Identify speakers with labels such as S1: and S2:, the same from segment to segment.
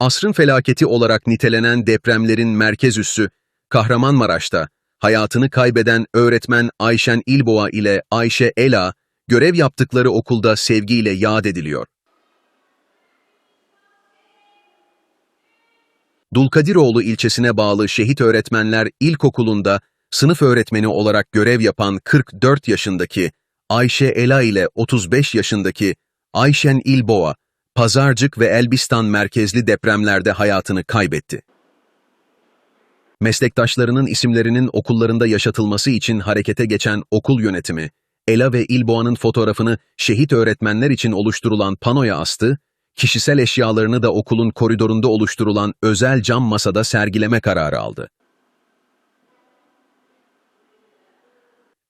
S1: Asrın felaketi olarak nitelenen depremlerin merkez üssü Kahramanmaraş'ta hayatını kaybeden öğretmen Ayşen İlboğa ile Ayşe Ela görev yaptıkları okulda sevgiyle yad ediliyor. Dulkadiroğlu ilçesine bağlı Şehit Öğretmenler İlkokulu'nda sınıf öğretmeni olarak görev yapan 44 yaşındaki Ayşe Ela ile 35 yaşındaki Ayşen İlboğa, Pazarcık ve Elbistan merkezli depremlerde hayatını kaybetti. Meslektaşlarının isimlerinin okullarında yaşatılması için harekete geçen okul yönetimi, Ela ve İlboğa'nın fotoğrafını şehit öğretmenler için oluşturulan panoya astı, kişisel eşyalarını da okulun koridorunda oluşturulan özel cam masada sergileme kararı aldı.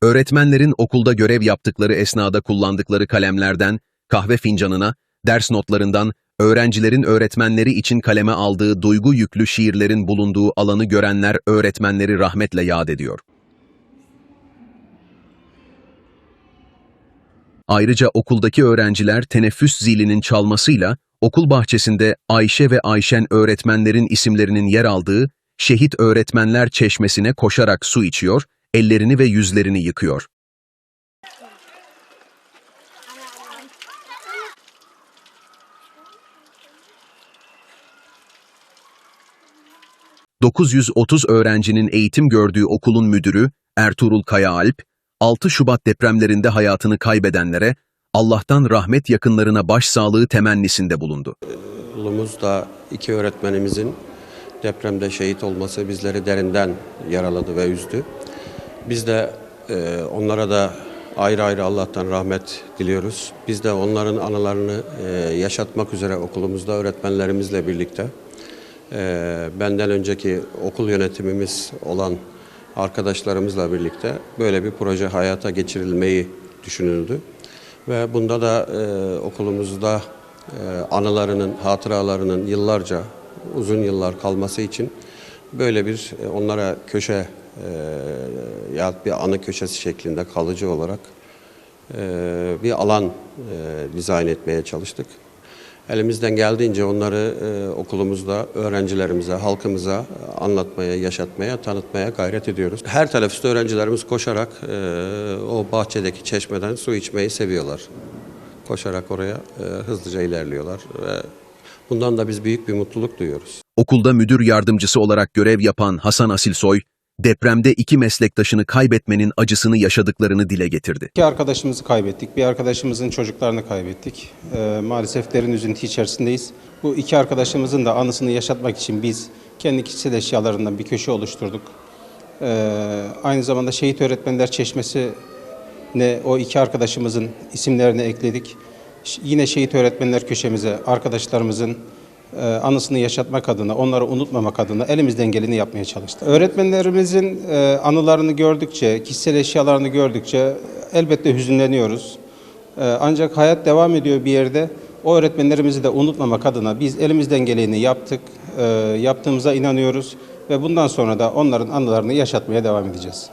S1: Öğretmenlerin okulda görev yaptıkları esnada kullandıkları kalemlerden, kahve fincanına, ders notlarından, öğrencilerin öğretmenleri için kaleme aldığı duygu yüklü şiirlerin bulunduğu alanı görenler öğretmenleri rahmetle yad ediyor. Ayrıca okuldaki öğrenciler teneffüs zilinin çalmasıyla okul bahçesinde Ayşe ve Ayşen öğretmenlerin isimlerinin yer aldığı Şehit Öğretmenler Çeşmesi'ne koşarak su içiyor, ellerini ve yüzlerini yıkıyor. ...930 öğrencinin eğitim gördüğü okulun müdürü Ertuğrul Kayaalp, 6 Şubat depremlerinde hayatını kaybedenlere Allah'tan rahmet yakınlarına başsağlığı temennisinde bulundu.
S2: Okulumuzda iki öğretmenimizin depremde şehit olması bizleri derinden yaraladı ve üzdü. Biz de e, onlara da ayrı ayrı Allah'tan rahmet diliyoruz. Biz de onların anılarını e, yaşatmak üzere okulumuzda öğretmenlerimizle birlikte e, benden önceki okul yönetimimiz olan arkadaşlarımızla birlikte böyle bir proje hayata geçirilmeyi düşünüldü. Ve bunda da e, okulumuzda e, anılarının, hatıralarının yıllarca, uzun yıllar kalması için böyle bir e, onlara köşe e, ya bir anı köşesi şeklinde kalıcı olarak e, bir alan e, dizayn etmeye çalıştık. Elimizden geldiğince onları e, okulumuzda öğrencilerimize, halkımıza anlatmaya, yaşatmaya, tanıtmaya gayret ediyoruz. Her teneffüste öğrencilerimiz koşarak e, o bahçedeki çeşmeden su içmeyi seviyorlar. Koşarak oraya e, hızlıca ilerliyorlar ve bundan da biz büyük bir mutluluk duyuyoruz.
S1: Okulda müdür yardımcısı olarak görev yapan Hasan Asilsoy, depremde iki meslektaşını kaybetmenin acısını yaşadıklarını dile getirdi.
S3: İki arkadaşımızı kaybettik. Bir arkadaşımızın çocuklarını kaybettik. Ee, maalesef derin üzüntü içerisindeyiz. Bu iki arkadaşımızın da anısını yaşatmak için biz kendi kişisel eşyalarından bir köşe oluşturduk. Ee, aynı zamanda Şehit Öğretmenler Çeşmesi ne o iki arkadaşımızın isimlerini ekledik. Yine Şehit Öğretmenler Köşemize arkadaşlarımızın e, anısını yaşatmak adına, onları unutmamak adına elimizden geleni yapmaya çalıştık. Öğretmenlerimizin e, anılarını gördükçe, kişisel eşyalarını gördükçe elbette hüzünleniyoruz. E, Ancak hayat devam ediyor bir yerde. O öğretmenlerimizi de unutmamak adına biz elimizden geleni yaptık, e, yaptığımıza inanıyoruz ve bundan sonra da onların anılarını yaşatmaya devam edeceğiz.